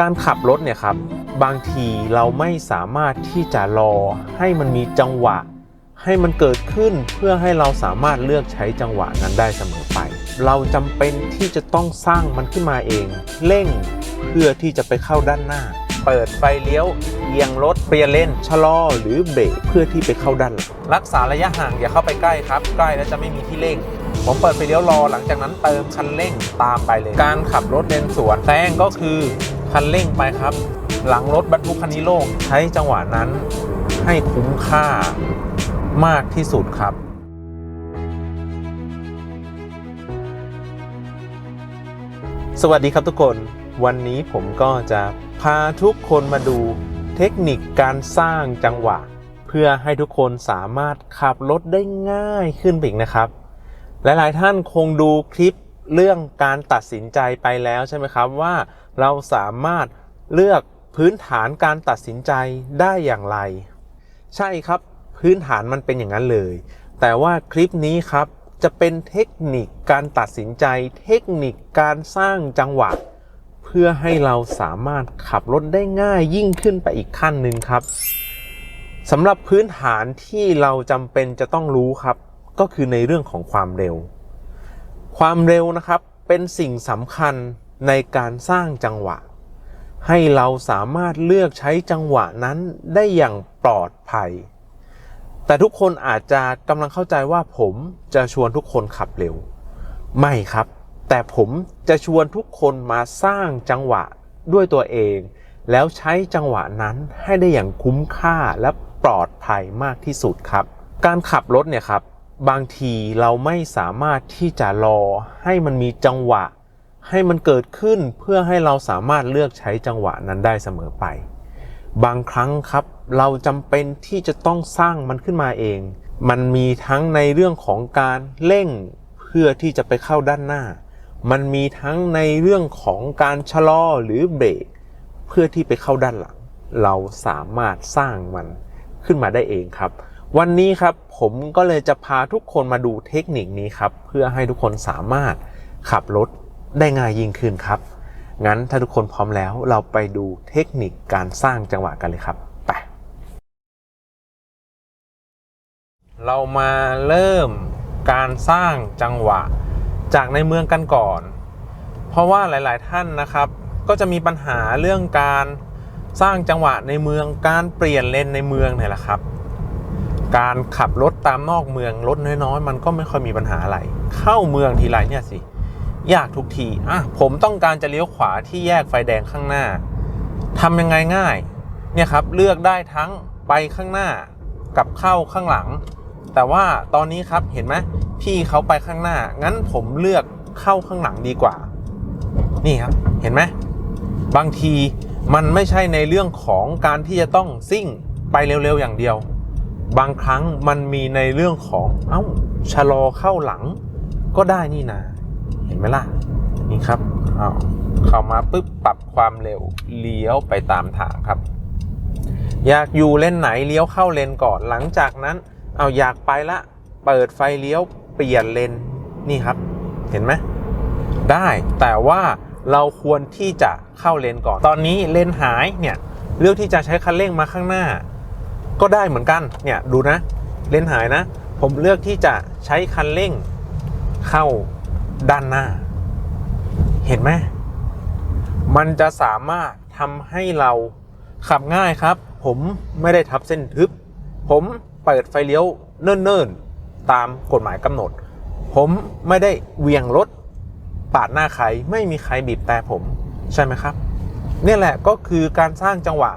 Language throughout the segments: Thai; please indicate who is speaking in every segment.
Speaker 1: การขับรถเนี่ยครับบางทีเราไม่สามารถที่จะรอให้มันมีจังหวะ ให้มันเกิดขึ้นเพื่อให้เราสามารถเลือกใช้จังหวะนั้นได้เสมอไป เราจำเป็นที่จะต้องสร้างมันขึ้นมาเอง เร่งเพื่อที่จะไปเข้าด้านหน้า เปิดไฟเลี้ยวเอียงรถเปลี่ยนเลนชะลอหรือเบรกเพื่อที่ไปเข้าด้านหลังรักษาระยะห่างอย่าเข้าไปใกล้ครับ ใกล้แล้วจะไม่มีที่เร่ง ผมเปิดไฟเลี้ยวรอหลังจากนั้นเติมคันเร่งตามไปเลย การขับรถเลนสวนแซงก็คือคันเร่งไปครับ หลังรถบรรทุกคันนี้โล่งใช้จังหวะนั้นให้คุ้มค่ามากที่สุดครับสวัสดีครับทุกคนวันนี้ผมก็จะพาทุกคนมาดูเทคนิคการสร้างจังหวะ เพื่อให้ทุกคนสามารถขับรถได้ง่ายขึ้นไปอีกนะครับ หลาย ๆ ท่านคงดูคลิปเรื่องการตัดสินใจไปแล้วใช่ไหมครับว่าเราสามารถเลือกพื้นฐานการตัดสินใจได้อย่างไร ใช่ครับพื้นฐานมันเป็นอย่างนั้นเลย แต่ว่าคลิปนี้ครับจะเป็นเทคนิคการตัดสินใจ เทคนิคการสร้างจังหวะ เพื่อให้เราสามารถขับรถได้ง่ายยิ่งขึ้นไปอีกขั้นหนึ่งครับสำหรับพื้นฐานที่เราจำเป็นจะต้องรู้ครับ ก็คือในเรื่องของความเร็ว ความเร็วนะครับเป็นสิ่งสำคัญในการสร้างจังหวะ ให้เราสามารถเลือกใช้จังหวะนั้นได้อย่างปลอดภัย แต่ทุกคนอาจจะกำลังเข้าใจว่าผมจะชวนทุกคนขับเร็ว ไม่ครับ แต่ผมจะชวนทุกคนมาสร้างจังหวะด้วยตัวเอง แล้วใช้จังหวะนั้นให้ได้อย่างคุ้มค่าและปลอดภัยมากที่สุดครับ การขับรถเนี่ยครับ บางทีเราไม่สามารถที่จะรอให้มันมีจังหวะ ให้มันเกิดขึ้นเพื่อให้เราสามารถเลือกใช้จังหวะนั้นได้เสมอไป บางครั้งครับ เราจำเป็นที่จะต้องสร้างมันขึ้นมาเอง มันมีทั้งในเรื่องของการเร่งเพื่อที่จะไปเข้าด้านหน้า มันมีทั้งในเรื่องของการชะลอหรือเบรกเพื่อที่ไปเข้าด้านหลัง เราสามารถสร้างมันขึ้นมาได้เองครับ วันนี้ครับผมก็เลยจะพาทุกคนมาดูเทคนิคนี้ครับ เพื่อให้ทุกคนสามารถขับรถได้ง่ายยิ่งขึ้นครับ งั้นถ้าทุกคนพร้อมแล้วเราไปดูเทคนิคการสร้างจังหวะกันเลยครับไปเรามาเริ่มการสร้างจังหวะจากในเมืองกันก่อน เพราะว่าหลาย ๆ ท่านนะครับ ก็จะมีปัญหาเรื่องการสร้างจังหวะในเมืองการเปลี่ยนเลนในเมืองเนี่ยแหละครับ การขับรถตามนอกเมืองรถน้อยๆ มันก็ไม่ค่อยมีปัญหาอะไร เข้าเมืองทีไรเนี่ยสิยากทุกทีอะผมต้องการจะเลี้ยวขวาที่แยกไฟแดงข้างหน้าทำยังไงง่าย เนี่ยครับเลือกได้ทั้งไปข้างหน้ากับเข้าข้างหลัง แต่ว่าตอนนี้ครับเห็นไหมพี่เขาไปข้างหน้า งั้นผมเลือกเข้าข้างหลังดีกว่า นี่ครับเห็นไหมบางทีมันไม่ใช่ในเรื่องของการที่จะต้องซิ่งไปเร็วๆอย่างเดียว บางครั้งมันมีในเรื่องของเอ้าชะลอเข้าหลังก็ได้นี่นาเห็นไหมล่ะนี่ครับเอาเข้ามาปุ๊บปรับความเร็วเลี้ยวไปตามทางครับ อยากอยู่เลนไหนเลี้ยวเข้าเลนก่อนหลังจากนั้น เอาอยากไปละเปิดไฟเลี้ยวเปลี่ยนเลนนี่ครับ เห็นไหมได้แต่ว่าเราควรที่จะเข้าเลนก่อน ตอนนี้เลนหายเนี่ยเลือกที่จะใช้คันเร่งมาข้างหน้า ก็ได้เหมือนกัน เนี่ยดูนะ เลนหายนะ ผมเลือกที่จะใช้คันเร่งเข้าด้านหน้า เห็นไหม มันจะสามารถทำให้เราขับง่ายครับ ผมไม่ได้ทับเส้นทึบ ผมเปิดไฟเลี้ยวเนิ่นๆ ตามกฎหมายกำหนด ผมไม่ได้เวียงรถ ปาดหน้าใคร ไม่มีใครบีบแต่ผม ใช่ไหมครับเนี่ยแหละก็คือการสร้างจังหวะ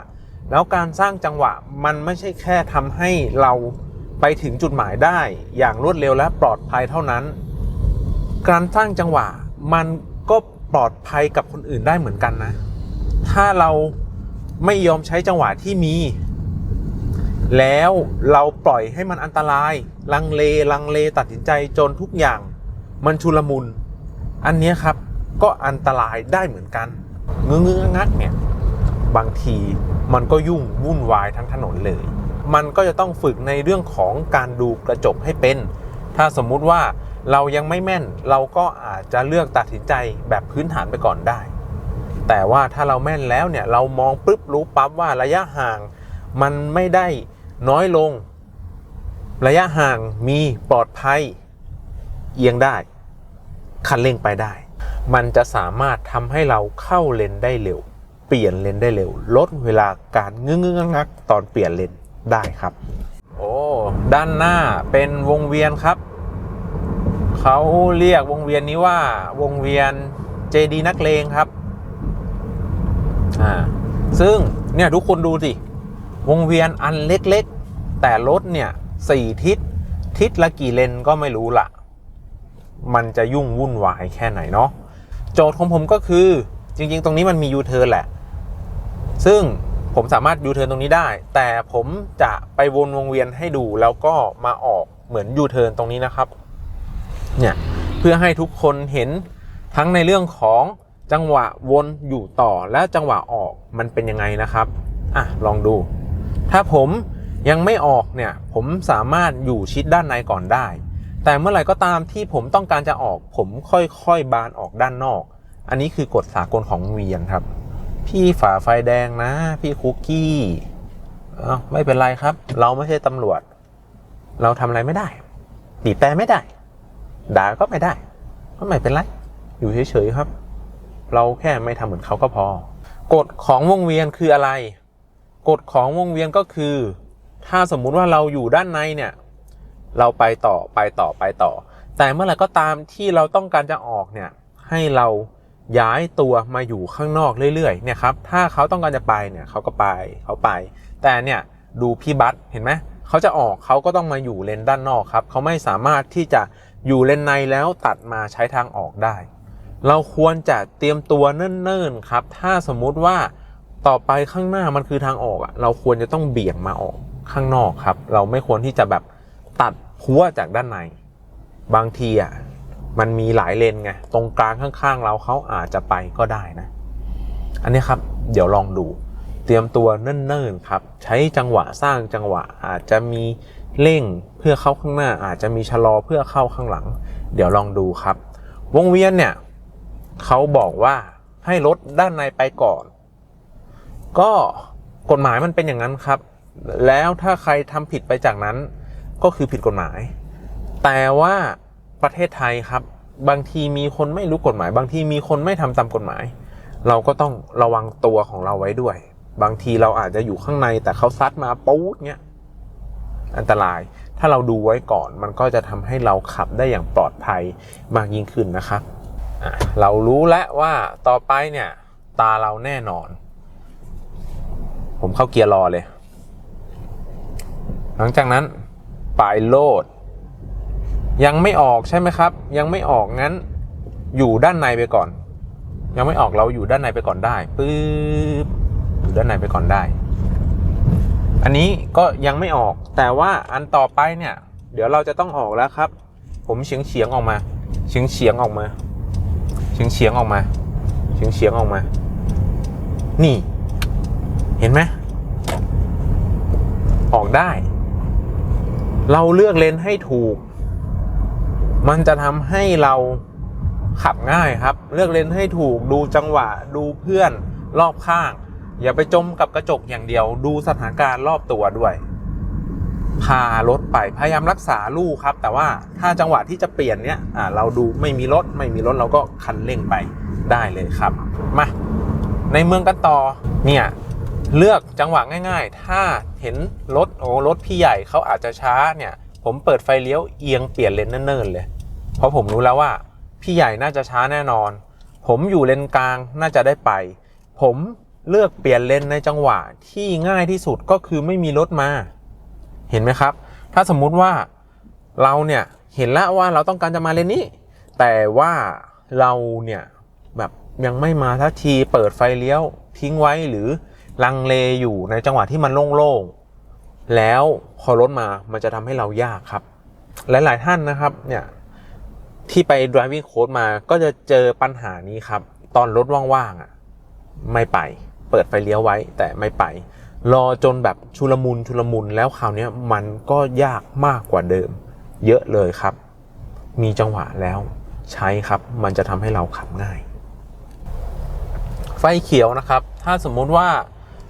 Speaker 1: แล้วการสร้างจังหวะมันไม่ใช่แค่ทำให้เราไปถึงจุดหมายได้อย่างรวดเร็วและปลอดภัยเท่านั้น การสร้างจังหวะมันก็ปลอดภัยกับคนอื่นได้เหมือนกันนะ ถ้าเราไม่ยอมใช้จังหวะที่มี แล้วเราปล่อยให้มันอันตราย ลังเลลังเลตัดสินใจจนทุกอย่าง มันชุลมุน อันนี้ครับก็อันตรายได้เหมือนกัน เงื้อเงื้องักเนี่ย บางทีมันก็ยุ่งวุ่นวายทั้งถนนเลย มันก็จะต้องฝึกในเรื่องของการดูกระจกให้เป็น ถ้าสมมุติว่าเรายังไม่แม่นเราก็อาจจะเลือกตัดสินใจแบบพื้นฐานไปก่อนได้ แต่ว่าถ้าเราแม่นแล้วเนี่ยเรามองปุ๊บรู้ปั๊บว่าระยะห่าง มันไม่ได้น้อยลง ระยะห่างมีปลอดภัย เอียงได้ คันเร่งไปได้ มันจะสามารถทำให้เราเข้าเลนได้เร็ว เปลี่ยนเลนได้เร็ว ลดเวลาการงึ้งงงักตอนเปลี่ยนเลนได้ครับ โอ้ด้านหน้าเป็นวงเวียนครับ เขาเรียกวงเวียนนี้ว่าวงเวียนเจดีนักเลงครับอ่าซึ่งเนี่ยทุกคนดูสิวงเวียนอันเล็กๆ แต่รถเนี่ยสี่ทิศทิศละกี่เลนก็ไม่รู้ละมันจะยุ่งวุ่นวายแค่ไหนเนาะโจทย์ของผมก็คือจริงๆ ตรงนี้มันมียูเทิร์นแหละ ซึ่งผมสามารถยูเทิร์นตรงนี้ได้ แต่ผมจะไปวนวงเวียนให้ดูแล้วก็มาออกเหมือนยูเทิร์นตรงนี้นะครับเนี่ยเพื่อให้ทุกคนเห็นทั้งในเรื่องของจังหวะวนอยู่ต่อและจังหวะออกมันเป็นยังไงนะครับอะลองดู ถ้าผมยังไม่ออกเนี่ยผมสามารถอยู่ชิดด้านในก่อนได้ แต่เมื่อไหร่ก็ตามที่ผมต้องการจะออก ผมค่อยๆบานออกด้านนอก อันนี้คือกฎสากลของวงเวียนครับ พี่ฝ่าไฟแดงนะ พี่คุกกี้เอาไม่เป็นไรครับ เราไม่ใช่ตำรวจ เราทำอะไรไม่ได้บีบแต่ไม่ได้ ด่าก็ไม่ได้ก็ไม่เป็นไร อยู่เฉยๆครับ เราแค่ไม่ทำเหมือนเขาก็พอ กฎของวงเวียนคืออะไร กฎของวงเวียนก็คือ ถ้าสมมุติว่าเราอยู่ด้านในเนี่ย เราไปต่อไปต่อไปต่อ แต่เมื่อไหร่ก็ตามที่เราต้องการจะออกเนี่ย ให้เรา ย้ายตัวมาอยู่ข้างนอกเรื่อยๆเนี่ยครับถ้าเขาต้องการจะไปเนี่ยเขาก็ไปเขาไป แต่เนี่ยดูพี่บัสเห็นไหมเขาจะออกเขาก็ต้องมาอยู่เลนด้านนอกครับเขาไม่สามารถที่จะอยู่เลนในแล้วตัดมาใช้ทางออกได้ เราควรจะเตรียมตัวเนิ่นๆครับ ถ้าสมมุติว่าต่อไปข้างหน้ามันคือทางออกอะเราควรจะต้องเบี่ยงมาออกข้างนอกครับ เราไม่ควรที่จะแบบตัดพัวจากด้านใน บางทีอะ มันมีหลายเลนไงตรงกลางข้างๆ เราเขาอาจจะไปก็ได้นะ อันนี้ครับ เดี๋ยวลองดูเตรียมตัวเนิ่นๆครับ ใช้จังหวะสร้างจังหวะอาจจะมีเร่งเพื่อเข้าข้างหน้า อาจจะมีชะลอเพื่อเข้าข้างหลัง เดี๋ยวลองดูครับ วงเวียนเนี่ยเขาบอกว่าให้รถด้านในไปก่อน ก็กฎหมายมันเป็นอย่างนั้นครับ แล้วถ้าใครทำผิดไปจากนั้นก็คือผิดกฎหมาย แต่ว่า ประเทศไทยครับ บางทีมีคนไม่รู้กฎหมาย บางทีมีคนไม่ทำตามกฎหมาย เราก็ต้องระวังตัวของเราไว้ด้วย บางทีเราอาจจะอยู่ข้างในแต่เขาซัดมาปู๊ดเนี้ยอันตราย ถ้าเราดูไว้ก่อน มันก็จะทำให้เราขับได้อย่างปลอดภัยมากยิ่งขึ้นนะครับเรารู้แล้วว่าต่อไปเนี่ย ตาเราแน่นอน ผมเข้าเกียร์รอเลย หลังจากนั้นปลายโลด ยังไม่ออกใช่ไหมครับ ยังไม่ออกงั้นอยู่ด้านในไปก่อน ยังไม่ออกเราอยู่ด้านในไปก่อนได้ปึ๊บอยู่ด้านในไปก่อนได้ อันนี้ก็ยังไม่ออก แต่ว่าอันต่อไปเนี่ย เดี๋ยวเราจะต้องออกแล้วครับ ผมเฉียงเฉียงออกมา เฉียงเฉียงออกมา เฉียงเฉียงออกมา เฉียงเฉียงออกมา นี่ เห็นไหมออกได้ เราเลือกเลนให้ถูก มันจะทำให้เราขับง่ายครับ เลือกเลนให้ถูกดูจังหวะ ดูเพื่อนรอบข้าง อย่าไปจมกับกระจกอย่างเดียว ดูสถานการณ์รอบตัวด้วย พารถไปพยายามรักษาลูกครับ แต่ว่าถ้าจังหวะที่จะเปลี่ยนเนี้ยเราดูไม่มีรถไม่มีรถเราก็คันเร่งไปได้เลยครับมาในเมืองกันต่อเนี่ยเลือกจังหวะง่าย ๆ ถ้าเห็นรถโอ้รถพี่ใหญ่เขาอาจจะช้าเนี่ย ผมเปิดไฟเลี้ยวเอียงเปลี่ยนเลนเนิ่นๆเลย เพราะผมรู้แล้วว่า พี่ใหญ่น่าจะช้าแน่นอน ผมอยู่เลนกลางน่าจะได้ไป ผมเลือกเปลี่ยนเลนในจังหวะที่ง่ายที่สุดก็คือไม่มีรถมา เห็นไหมครับ ถ้าสมมุติว่าเราเนี่ยเห็นแล้วว่าเราต้องการจะมาเลนนี้ แต่ว่าเราเนี่ยแบบยังไม่มาทักทีเปิดไฟเลี้ยวทิ้งไว้หรือลังเลอยู่ในจังหวะที่มันโล่งๆ แล้วพอรถมามันจะทำให้เรายากครับ หลาย ๆ ท่านนะครับเนี่ยที่ไป driving course มาก็จะเจอปัญหานี้ครับ ตอนรถว่างๆอะไม่ไป เปิดไฟเลี้ยวไว้แต่ไม่ไป รอจนแบบชุลมุนชุลมุนแล้วคราวนี้มันก็ยากมากกว่าเดิม เยอะเลยครับ มีจังหวะแล้วใช้ครับ มันจะทำให้เราขับง่าย ไฟเขียวนะครับ ถ้าสมมติว่า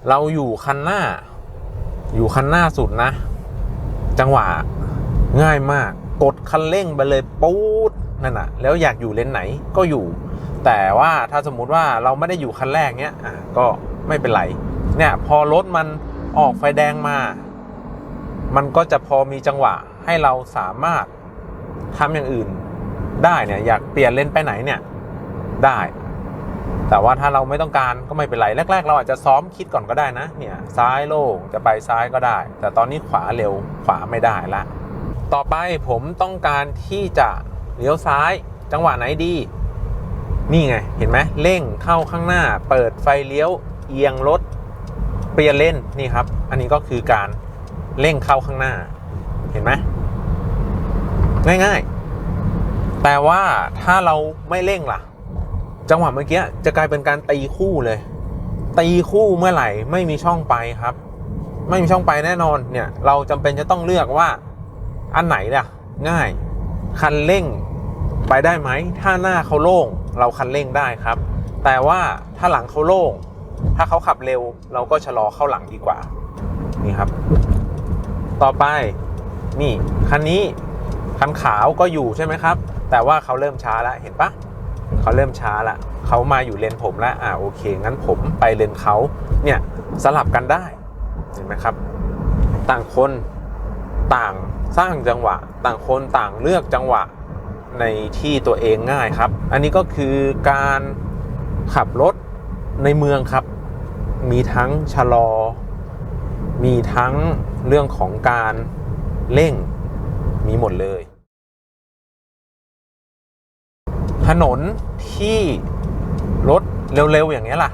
Speaker 1: เราอยู่คันหน้า อยู่คันหน้าสุดนะ จังหวะง่ายมาก กดคันเร่งไปเลยปู๊ดนั่นน่ะ แล้วอยากอยู่เลนไหนก็อยู่ แต่ว่าถ้าสมมุติว่าเราไม่ได้อยู่คันแรกเนี้ยอะก็ไม่เป็นไรเนี่ยพอรถมันออกไฟแดงมา มันก็จะพอมีจังหวะให้เราสามารถทำอย่างอื่นได้เนี่ยอยากเปลี่ยนเลนไปไหนเนี่ยได้ แต่ว่าถ้าเราไม่ต้องการก็ไม่เป็นไรแรก ๆ เราอาจจะซ้อมคิดก่อนก็ได้นะเนี่ยซ้ายโล่งจะไปซ้ายก็ได้ แต่ตอนนี้ขวาเร็วขวาไม่ได้ละ ต่อไปผมต้องการที่จะเลี้ยวซ้ายจังหวะไหนดี นี่ไงเห็นไหมเร่งเข้าข้างหน้า เปิดไฟเลี้ยวเอียงรถเปลี่ยนเลนนี่ครับ อันนี้ก็คือการเร่งเข้าข้างหน้า เห็นไหมง่ายๆ แต่ว่าถ้าเราไม่เร่งล่ะ จังหวะเมื่อกี้จะกลายเป็นการตีคู่เลย ตีคู่เมื่อไหร่ไม่มีช่องไปครับ ไม่มีช่องไปแน่นอนเนี่ย เราจำเป็นจะต้องเลือกว่าอันไหนล่ะ ง่าย คันเร่งไปได้ไหม ถ้าหน้าเขาโล่งเราคันเร่งได้ครับ แต่ว่าถ้าหลังเขาโล่ง ถ้าเขาขับเร็ว เราก็ชะลอเข้าหลังดีกว่า นี่ครับ ต่อไปนี่คันนี้คันขาวก็อยู่ใช่ไหมครับ แต่ว่าเขาเริ่มช้าแล้วเห็นปะ เขาเริ่มช้าละเขามาอยู่เลนผมแล้วอ่าโอเค งั้นผมไปเลนเขาเนี่ยสลับกันได้เห็นไหมครับ ต่างคนต่างสร้างจังหวะ ต่างคนต่างเลือกจังหวะในที่ตัวเองง่ายครับ อันนี้ก็คือการขับรถในเมืองครับ มีทั้งชะลอ มีทั้งเรื่องของการเร่งมีหมดเลย ถนนที่รถเร็ว ๆ อย่างนี้ล่ะ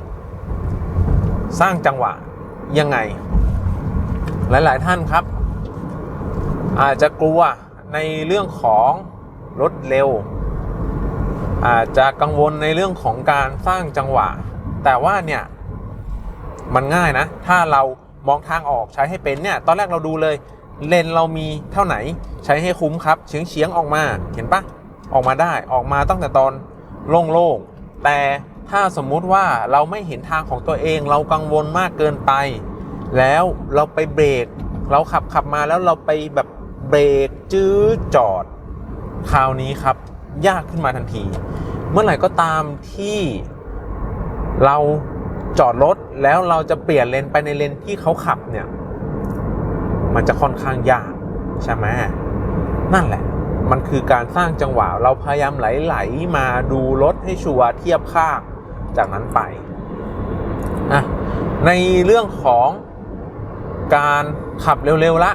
Speaker 1: สร้างจังหวะยังไง หลาย ๆ ท่านครับ อาจจะกลัวในเรื่องของรถเร็ว อาจจะกังวลในเรื่องของการสร้างจังหวะ แต่ว่าเนี่ย มันง่ายนะ ถ้าเรามองทางออกใช้ให้เป็นเนี่ย ตอนแรกเราดูเลย เลนเรามีเท่าไหน ใช้ให้คุ้มครับ เฉียงเฉียงๆออกมา เห็นปะ ออกมาได้ออกมาตั้งแต่ตอนโล่งๆแต่ถ้าสมมุติว่าเราไม่เห็นทางของตัวเอง เรากังวลมากเกินไป แล้วเราไปเบรก เราขับขับมาแล้วเราไปแบบเบรกจื้อจอด คราวนี้ครับ ยากขึ้นมาทันที เมื่อไหร่ก็ตามที่เราจอดรถแล้วเราจะเปลี่ยนเลนไปในเลนที่เขาขับเนี่ย มันจะค่อนข้างยากใช่ไหมนั่นแหละ มันคือการสร้างจังหวะ เราพยายามไหลๆมาดูรถให้ชัวร์เทียบข้างจากนั้นไปอะในเรื่องของการขับเร็วๆละ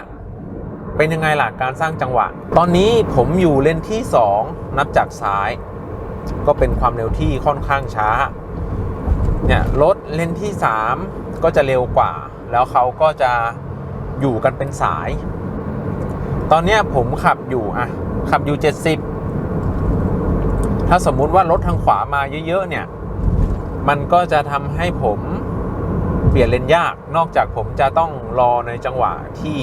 Speaker 1: เป็นยังไงล่ะการสร้างจังหวะ ตอนนี้ผมอยู่เลนที่ 2 นับจากซ้าย ก็เป็นความเร็วที่ค่อนข้างช้า เนี่ยรถเลนที่ 3 ก็จะเร็วกว่า แล้วเขาก็จะอยู่กันเป็นสาย ตอนนี้ผมขับอยู่อะ ขับอยู่ 70 ถ้าสมมุติว่ารถทางขวามาเยอะ ๆ เนี่ย มันก็จะทำให้ผมเปลี่ยนเลนยาก นอกจากผมจะต้องรอในจังหวะที่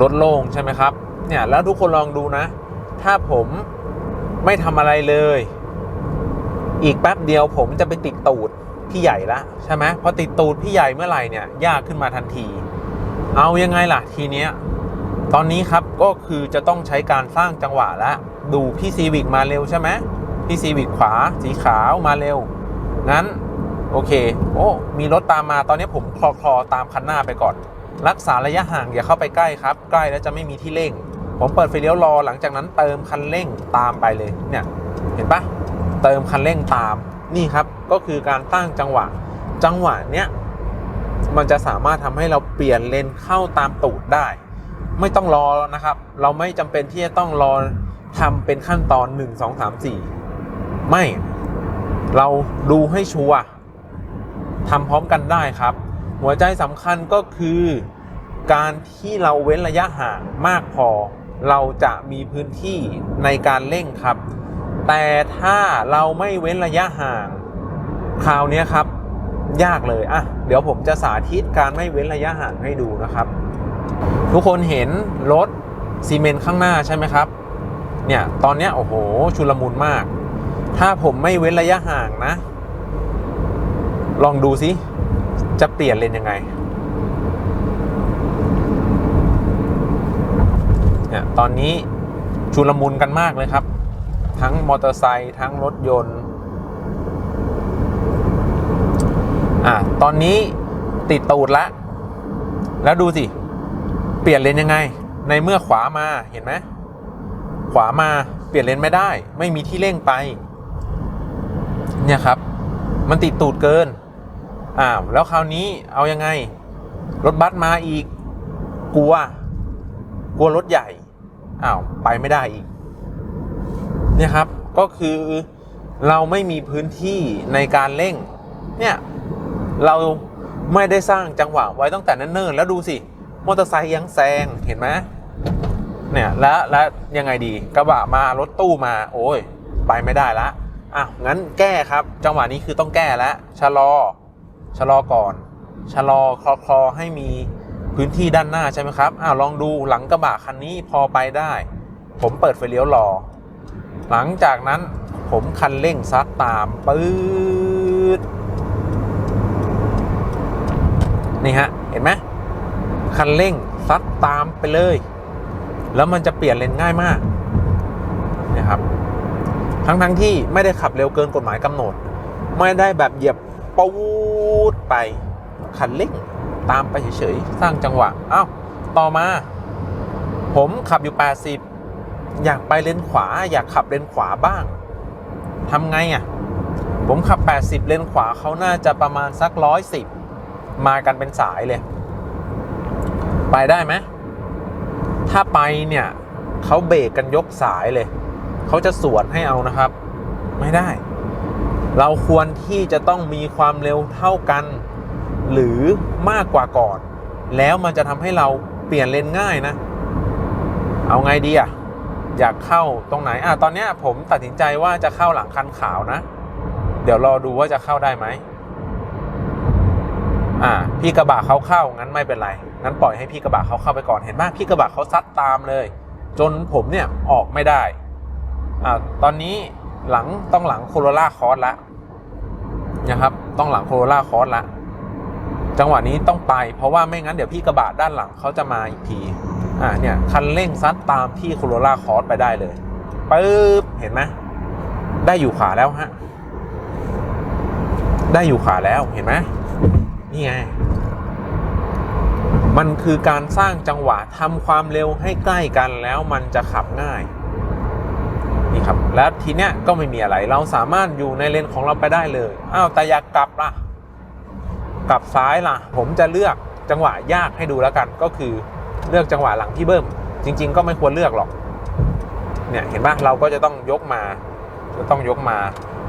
Speaker 1: รถโล่งใช่ไหมครับ เนี่ย แล้วทุกคนลองดูนะ ถ้าผมไม่ทำอะไรเลย อีกแป๊บเดียวผมจะไปติดตูดพี่ใหญ่ละใช่ไหมพอติดตูดพี่ใหญ่เมื่อไหร่เนี่ยยากขึ้นมาทันที เอายังไงล่ะทีเนี้ย ตอนนี้ครับก็คือจะต้องใช้การสร้างจังหวะแล้วดูพี่ซีวิกมาเร็วใช่ไหมพี่ซีวิกขวาสีขาวมาเร็ว งั้น โอเค โอ้ มีรถตามมาตอนนี้ผมคลอคลอตามคันหน้าไปก่อน รักษาระยะห่างอย่าเข้าไปใกล้ครับ ใกล้แล้วจะไม่มีที่เร่ง ผมเปิดไฟเลี้ยวรอหลังจากนั้นเติมคันเร่งตามไปเลยเนี่ยเห็นปะเติมคันเร่งตามนี่ครับก็คือการตั้งจังหวะ จังหวะเนี้ยมันจะสามารถทำให้เราเปลี่ยนเลนเข้าตามตูดได้ ไม่ต้องรอนะครับ เราไม่จำเป็นที่จะต้องรอทำเป็นขั้นตอน 1 2 3 4 ไม่ เราดูให้ชัวร์ทำพร้อมกันได้ครับ หัวใจสำคัญก็คือ การที่เราเว้นระยะห่างมากพอ เราจะมีพื้นที่ในการเร่งครับ แต่ถ้าเราไม่เว้นระยะห่างคราวนี้ครับ ยากเลยอะเดี๋ยวผมจะสาธิตการไม่เว้นระยะห่างให้ดูนะครับ ทุกคนเห็นรถซีเมนต์ข้างหน้าใช่ไหมครับ เนี่ย ตอนนี้โอ้โห ชุลมุนมาก ถ้าผมไม่เว้นระยะห่างนะ ลองดูสิจะเปลี่ยนเลนยังไง เนี่ย ตอนนี้ชุลมุนกันมากเลยครับ ทั้งมอเตอร์ไซค์ทั้งรถยนต์ อะ ตอนนี้ติดตูดละ แล้วดูสิ เปลี่ยนเลนยังไง ในเมื่อขวามาเห็นไหมขวามาเปลี่ยนเลนไม่ได้ ไม่มีที่เร่งไป เนี่ยครับ มันติดตูดเกินอ้าวแล้วคราวนี้เอายังไง รถบัสมาอีก กลัว กลัวรถใหญ่อ้าวไปไม่ได้อีก เนี่ยครับก็คือเราไม่มีพื้นที่ในการเร่ง เนี่ย เราไม่ได้สร้างจังหวะไว้ตั้งแต่เนิ่นๆแล้วดูสิ มอเตอร์ไซค์ยังแซงเห็นไหมเนี่ยแล้วแล้วยังไงดีกระบะมารถตู้มา โอ้ย ไปไม่ได้ละอะงั้นแก้ครับ จังหวะนี้คือต้องแก้แล้วชะลอชะลอก่อนชะลอคลอคลอให้มีพื้นที่ด้านหน้าใช่ไหมครับอ้าวลองดูหลังกระบะคันนี้พอไปได้ ผมเปิดไฟเลี้ยวรอ หลังจากนั้นผมคันเร่งซัดตามปื๊ดนี่ฮะ เห็นไหม คันเร่งซัดตามไปเลย แล้วมันจะเปลี่ยนเลนง่ายมากนะครับทั้งทั้งที่ไม่ได้ขับเร็วเกินกฎหมายกำหนด ไม่ได้แบบเหยียบปูดไปคันเร่งตามไปเฉยๆ สร้างจังหวะอ้าวต่อมา ผมขับอยู่ 80 อยากไปเลนขวา อยากขับเลนขวาบ้างทำไงอะ ผมขับ 80 เลนขวาเขาน่าจะประมาณสัก 110 มากันเป็นสายเลย ไปได้ไหม ถ้าไปเนี่ยเขาเบรกกันยกสายเลย เขาจะสวนให้เอานะครับ ไม่ได้ เราควรที่จะต้องมีความเร็วเท่ากัน หรือมากกว่าก่อน แล้วมันจะทำให้เราเปลี่ยนเลนง่ายนะ เอาไงดีอะอยากเข้าตรงไหนอะตอนเนี้ยผมตัดสินใจว่าจะเข้าหลังคันขาวนะ เดี๋ยวรอดูว่าจะเข้าได้ไหม อ่าพี่กระบะเขาเข้างั้นไม่เป็นไรงั้นปล่อยให้พี่กระบะเขาเข้าไปก่อนเห็นไหมพี่กระบะเขาซัดตามเลย จนผมเนี่ยออกไม่ได้อ่าตอนนี้หลังต้องหลังโคโรล่าคอร์สละนะครับ ต้องหลังโคโรล่าคอร์สละจังหวะนี้ต้องไปเพราะว่าไม่งั้นเดี๋ยวพี่กระบะด้านหลังเขาจะมาอีกทีอ่าเนี่ยคันเร่งซัดตามที่โคโรล่าคอร์สไปได้เลยปึ๊บเห็นไหมได้อยู่ขวาแล้วฮะได้อยู่ขวาแล้วเห็นไหม นี่ไง มันคือการสร้างจังหวะทำความเร็วให้ใกล้กันแล้วมันจะขับง่าย นี่ครับ แล้วทีเนี้ยก็ไม่มีอะไร เราสามารถอยู่ในเลนของเราไปได้เลย อ้าวแต่อยากกลับล่ะ กลับซ้ายล่ะ ผมจะเลือกจังหวะยากให้ดูแล้วกัน ก็คือเลือกจังหวะหลังพี่เบิ้ม จริง ๆ ก็ไม่ควรเลือกหรอก เนี่ยเห็นปะเราก็จะต้องยกมา จะต้องยกมา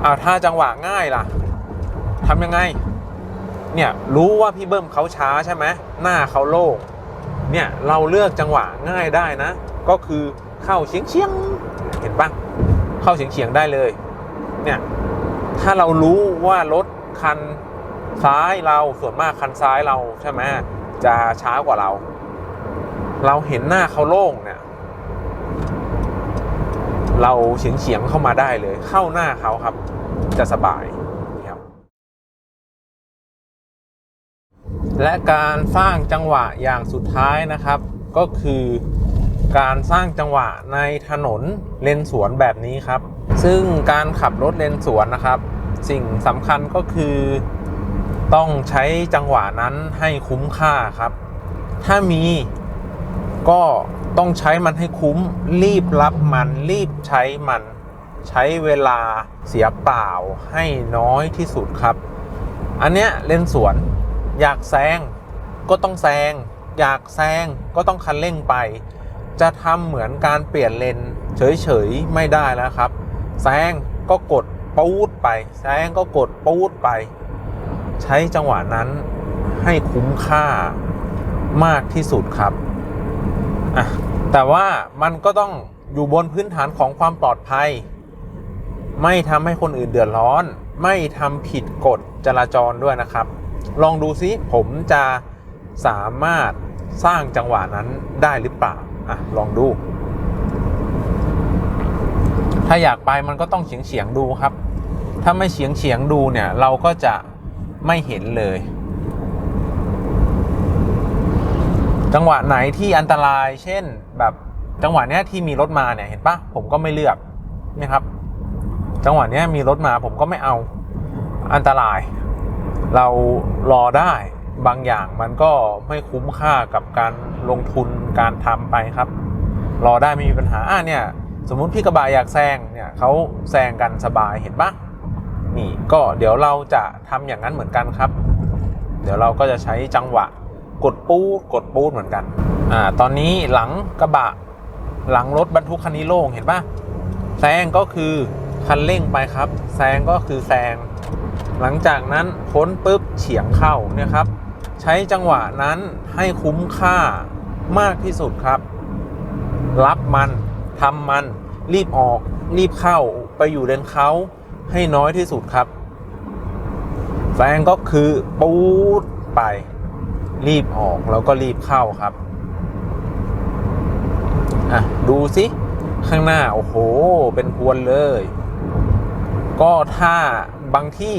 Speaker 1: อ้าวถ้าจังหวะง่ายล่ะทำยังไง เนี่ยรู้ว่าพี่เบิ้มเขาช้าใช่ไหมหน้าเขาโล่งเนี่ยเราเลือกจังหวะง่ายได้นะ ก็คือเข้าเฉียงเฉียงเห็นปะเข้าเฉียงเฉียงได้เลยเนี่ยถ้าเรารู้ว่ารถคันซ้ายเราส่วนมากคันซ้ายเราใช่ไหมจะช้ากว่าเรา เราเห็นหน้าเขาโล่งเนี่ยเราเฉียงเฉียงเข้ามาได้เลย เข้าหน้าเขาครับ จะสบาย และการสร้างจังหวะอย่างสุดท้ายนะครับ ก็คือการสร้างจังหวะในถนนเลนสวนแบบนี้ครับ ซึ่งการขับรถเลนสวนนะครับ สิ่งสำคัญก็คือ ต้องใช้จังหวะนั้นให้คุ้มค่าครับ ถ้ามีก็ต้องใช้มันให้คุ้ม รีบรับมันรีบใช้มัน ใช้เวลาเสียเปล่าให้น้อยที่สุดครับ อันเนี้ยเลนสวน อยากแซงก็ต้องแซง อยากแซงก็ต้องคันเร่งไป จะทำเหมือนการเปลี่ยนเลนเฉยๆไม่ได้แล้วครับ แซงก็กดปูดไป แซงก็กดปูดไป ใช้จังหวะนั้นให้คุ้มค่ามากที่สุดครับอะแต่ว่ามันก็ต้องอยู่บนพื้นฐานของความปลอดภัย ไม่ทำให้คนอื่นเดือดร้อน ไม่ทำผิดกฎจราจรด้วยนะครับ ลองดูซิผมจะสามารถสร้างจังหวะนั้นได้หรือเปล่าอะลองดู ถ้าอยากไปมันก็ต้องเฉียงเฉียงดูครับ ถ้าไม่เฉียงเฉียงดูเนี่ยเราก็จะไม่เห็นเลย จังหวะไหนที่อันตราย เช่นแบบจังหวะเนี้ยที่มีรถมาเนี่ยเห็นปะผมก็ไม่เลือกนี่ครับ จังหวะเนี้ยมีรถมาผมก็ไม่เอาอันตราย เรารอได้บางอย่างมันก็ไม่คุ้มค่ากับการลงทุนการทำไปครับ รอได้ไม่มีปัญหาอะเนี่ย สมมุติพี่กระบะอยากแซงเนี่ยเขาแซงกันสบายเห็นปะนี่ก็เดี๋ยวเราจะทำอย่างนั้นเหมือนกันครับ เดี๋ยวเราก็จะใช้จังหวะกดปูดกดปูดเหมือนกันอ่าตอนนี้หลังกระบะ หลังรถบรรทุกคันนี้โล่งเห็นปะแซงก็คือ คันเร่งไปครับ แซงก็คือแซง หลังจากนั้นพ้นปุ๊บเฉียงเข้าเนี่ยครับ ใช้จังหวะนั้นให้คุ้มค่ามากที่สุดครับ รับมันทำมัน รีบออก รีบเข้าไปอยู่เลนเขาให้น้อยที่สุดครับแซงก็คือปูดไป รีบออกแล้วก็รีบเข้าครับอะดูสิข้างหน้า โอ้โห เป็นพวนเลย ก็ถ้าบางที่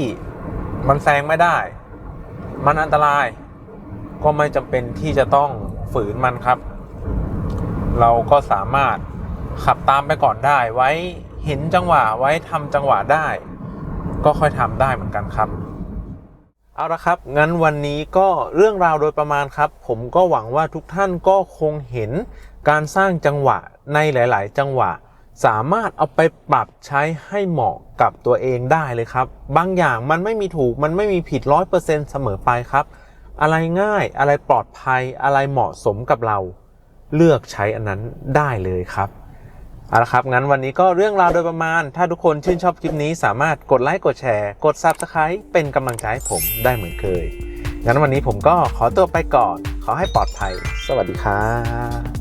Speaker 1: มันแซงไม่ได้ มันอันตราย ก็ไม่จำเป็นที่จะต้องฝืนมันครับ เราก็สามารถขับตามไปก่อนได้ ไว้เห็นจังหวะไว้ทำจังหวะได้ ก็ค่อยทำได้เหมือนกันครับ เอาละครับ งั้นวันนี้ก็เรื่องราวโดยประมาณครับ ผมก็หวังว่าทุกท่านก็คงเห็นการสร้างจังหวะในหลาย ๆ จังหวะ สามารถเอาไปปรับใช้ให้เหมาะกับตัวเองได้เลยครับ บางอย่างมันไม่มีถูกมันไม่มีผิดร้อยเปอร์เซ็นต์เสมอไปครับ อะไรง่ายอะไรปลอดภัยอะไรเหมาะสมกับเรา เลือกใช้อันนั้นได้เลยครับเอาละครับ งั้นวันนี้ก็เรื่องราวโดยประมาณ ถ้าทุกคนชื่นชอบคลิปนี้สามารถกดไลค์กดแชร์ กด Subscribe เป็นกำลังใจให้ผมได้เหมือนเคย งั้นวันนี้ผมก็ขอตัวไปก่อน ขอให้ปลอดภัย สวัสดีครับ